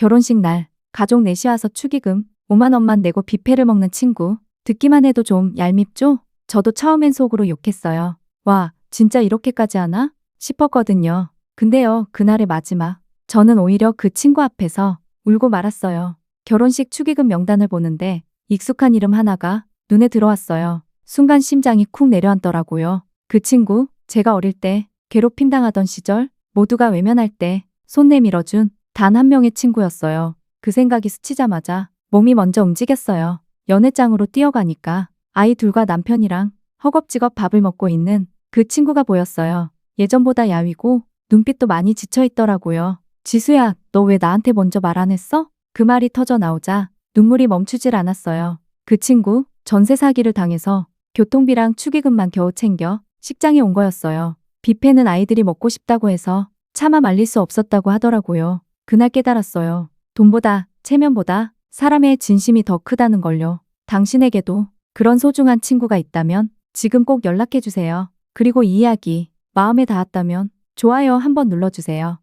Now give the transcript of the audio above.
결혼식 날 가족 넷이 와서 축의금 5만 원만 내고 뷔페를 먹는 친구. 듣기만 해도 좀 얄밉죠? 저도 처음엔 속으로 욕했어요. 와, 진짜 이렇게까지 하나? 싶었거든요. 근데요, 그날의 마지막. 저는 오히려 그 친구 앞에서 울고 말았어요. 결혼식 축의금 명단을 보는데 익숙한 이름 하나가 눈에 들어왔어요. 순간 심장이 쿵 내려앉더라고요. 그 친구, 제가 어릴 때 괴롭힘 당하던 시절 모두가 외면할 때 손 내밀어준 단 한 명의 친구였어요. 그 생각이 스치자마자 몸이 먼저 움직였어요. 연회장으로 뛰어가니까 아이 둘과 남편이랑 허겁지겁 밥을 먹고 있는 그 친구가 보였어요. 예전보다 야위고 눈빛도 많이 지쳐 있더라고요. 지수야, 너 왜 나한테 먼저 말 안 했어? 그 말이 터져 나오자 눈물이 멈추질 않았어요. 그 친구 전세 사기를 당해서 교통비랑 축의금만 겨우 챙겨 식장에 온 거였어요. 뷔페는 아이들이 먹고 싶다고 해서 차마 말릴 수 없었다고 하더라고요. 그날 깨달았어요. 돈보다 체면보다 사람의 진심이 더 크다는 걸요. 당신에게도 그런 소중한 친구가 있다면 지금 꼭 연락해 주세요. 그리고 이 이야기 마음에 닿았다면 좋아요 한번 눌러주세요.